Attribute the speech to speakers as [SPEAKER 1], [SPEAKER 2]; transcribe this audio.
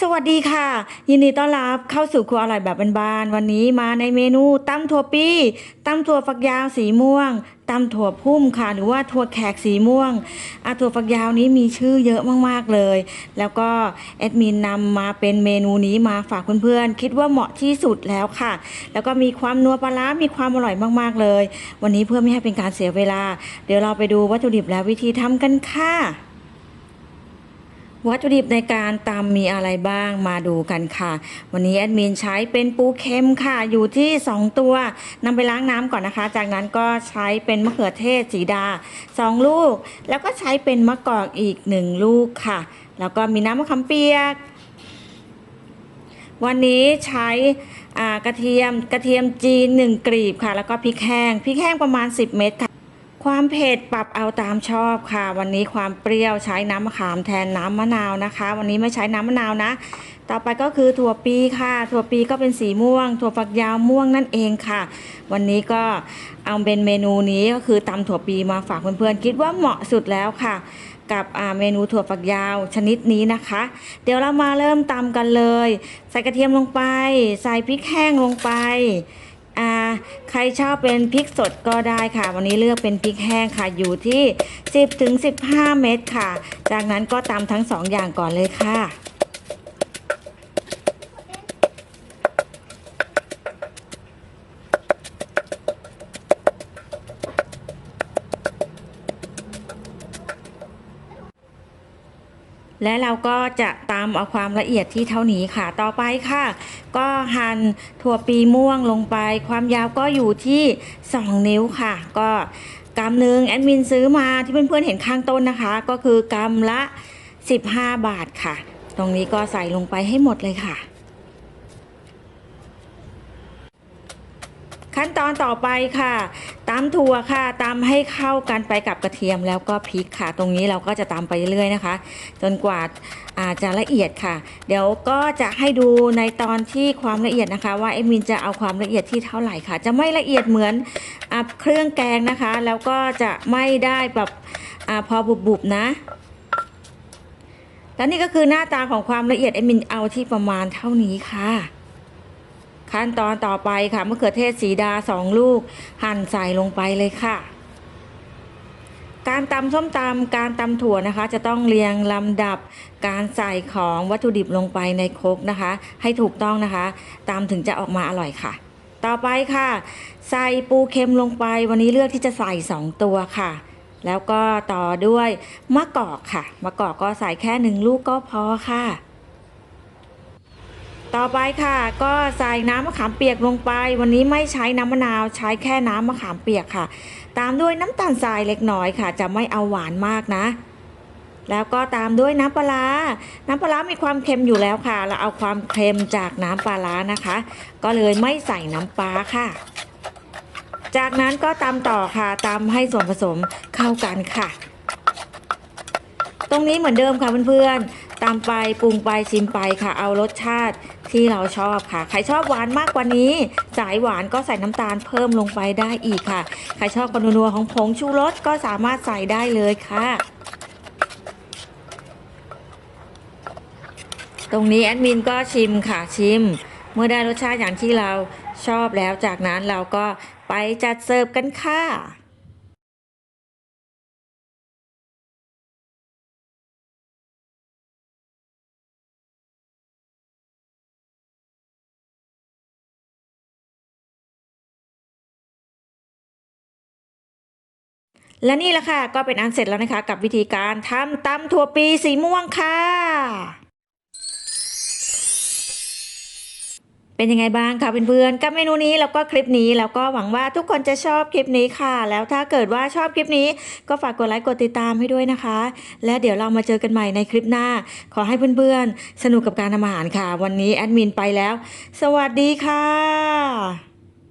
[SPEAKER 1] สวัสดีค่ะ ยินดีต้อนรับเข้าสู่ครัวอร่อยแบบบ้านๆวันนี้มาในเมนูตำถั่วปีตำถั่วฝักยาวสีม่วงตำถั่วพุ่มค่ะ หรือว่าถั่วแขกสีม่วงอาถั่วฝักยาวนี้มีชื่อเยอะมากๆเลย แล้วก็แอดมินนำมาเป็นเมนูนี้มาฝากเพื่อนๆคิดว่าเหมาะที่สุดแล้วค่ะ แล้วก็มีความนัวปลาร้ามีความอร่อยมากๆเลย วันนี้เพื่อไม่ให้เป็นการเสียเวลา เดี๋ยวเราไปดูวัตถุดิบและวิธีทำกันค่ะ วัตถุดิบในการตำมีอะไรบ้างมาดูกันค่ะ วันนี้แอดมินใช้เป็นปูเค็มค่ะอยู่ที่ 2 ตัวนำไปล้างน้ำก่อนนะคะ จากนั้นก็ใช้เป็นมะเขือเทศสีดา 2 ลูก แล้วก็ใช้เป็นมะกอกอีก 1 ลูกค่ะ แล้วก็มีน้ำมะขามเปียก วันนี้ใช้กระเทียมกระเทียมจีน 1กรีบค่ะ แล้วก็พริกแห้งพริกแห้งประมาณ 10 เม็ดค่ะ ความเผ็ดปรับเอาตามชอบค่ะ วันนี้ความเปรี้ยวใช้น้ำมะขามแทนน้ำมะนาวนะคะ วันนี้ไม่ใช้น้ำมะนาวนะ ต่อไปก็คือถั่วปีค่ะ ถั่วปีก็เป็นสีม่วง ถั่วฝักยาวม่วงนั่นเองค่ะ วันนี้ก็เอาเป็นเมนูนี้ก็คือตำถั่วปีมาฝากเพื่อนๆคิดว่าเหมาะสุดแล้วค่ะกับเมนูถั่วฝักยาวชนิดนี้นะคะ เดี๋ยวเรามาเริ่มตำกันเลย ใส่กระเทียมลงไป ใส่พริกแห้งลงไป อ่าใครชอบเป็นพริกสดก็ได้ค่ะ วันนี้เลือกเป็นพริกแห้งค่ะอยู่ที่ 10ถึง15 เม็ดค่ะ จากนั้นก็ตำทั้ง2อย่างก่อนเลยค่ะ และเราก็จะตามเอาความละเอียดที่เท่านี้ค่ะ ต่อไปค่ะ ก็หั่นถั่วปีม่วงลงไป ความยาวก็อยู่ที่ 2 นิ้วค่ะ ก็กำหนึ่งแอดมินซื้อมาที่เพื่อนๆเห็นข้างต้นนะคะ ก็คือกำละ 15 บาทค่ะ ตรงนี้ก็ใส่ลงไปให้หมดเลยค่ะ ขั้นต อนต่อไปค่ะตำถั่วค่ะตำให้เข้ากันไปกับกระเทียมแล้วก็พริกค่ะ ตรงนี้เราก็จะตำไปเรื่อยๆนะคะ จนกว่าอาจจะละเอียดค่ะ เดี๋ยวก็จะให้ดูในตอนที่ความละเอียดนะคะ ว่าเอมินจะเอาความละเอียดที่เท่าไหร่ค่ะ จะไม่ละเอียดเหมือนอเครื่องแกงนะคะ แล้วก็จะไม่ได้แบบอพอบุบๆนะแล้วนี่ก็คือหน้าตาของความละเอียดเอมินเอาที่ประมาณเท่านี้ค่ะ ขั้นตอนต่อไปค่ะมะเขือเทศสีดาสองลูก หั่นใส่ลงไปเลยค่ะ การตำส้มตำการตำถั่วนะคะ จะต้องเรียงลำดับการใส่ของวัตถุดิบลงไปในครกนะคะ ให้ถูกต้องนะคะตามถึงจะออกมาอร่อยค่ะ ต่อไปค่ะ ใส่ปูเค็มลงไปวันนี้เลือกที่จะใส่สองตัวค่ะแล้วก็ต่อด้วยมะกอกค่ะ มะกอกก็ใส่แค่หนึ่งลูกก็พอค่ะ ต่อไปค่ะ ก็ใส่น้ำมะขามเปียกลงไป วันนี้ไม่ใช้น้ำมะนาวใช้แค่น้ำมะขามเปียกค่ะ ตามด้วยน้ำตาลทรายเล็กน้อยค่ะ จะไม่เอาหวานมากนะ แล้วก็ตามด้วยน้ำปลา น้ำปลามีความเค็มอยู่แล้วค่ะ เราเอาความเค็มจากน้ำปลานะคะ ก็เลยไม่ใส่น้ำปลาค่ะ จากนั้นก็ตำต่อค่ะตำให้ส่วนผสมเข้ากันค่ะ ตรงนี้เหมือนเดิมค่ะเพื่อนๆ ตามไปปรุงไปชิมไปค่ะ เอารสชาติที่เราชอบค่ะ ใครชอบหวานมากกว่านี้ สายหวานก็ใส่น้ำตาลเพิ่มลงไปได้อีกค่ะ ใครชอบความนัวของผงชูรสก็สามารถใส่ได้เลยค่ะ ตรงนี้แอดมินก็ชิมค่ะชิม เมื่อได้รสชาติอย่างที่เราชอบแล้วจากนั้นเราก็ไปจัดเสิร์ฟกันค่ะ และนี่แหละค่ะก็เป็นอันเสร็จแล้วนะคะ กับวิธีการทำตำถั่วปีสีม่วงค่ะ เป็นยังไงบ้างคะเพื่อนๆกับเมนูนี้แล้วก็คลิปนี้แล้วก็หวังว่าทุกคนจะชอบคลิปนี้ค่ะ แล้วถ้าเกิดว่าชอบคลิปนี้ ก็ฝากกดไลค์กดติดตามให้ด้วยนะคะ และเดี๋ยวเรามาเจอกันใหม่ในคลิปหน้า ขอให้เพื่อนๆสนุกกับการทำอาหารค่ะ วันนี้แอดมินไปแล้ว สวัสดีค่ะ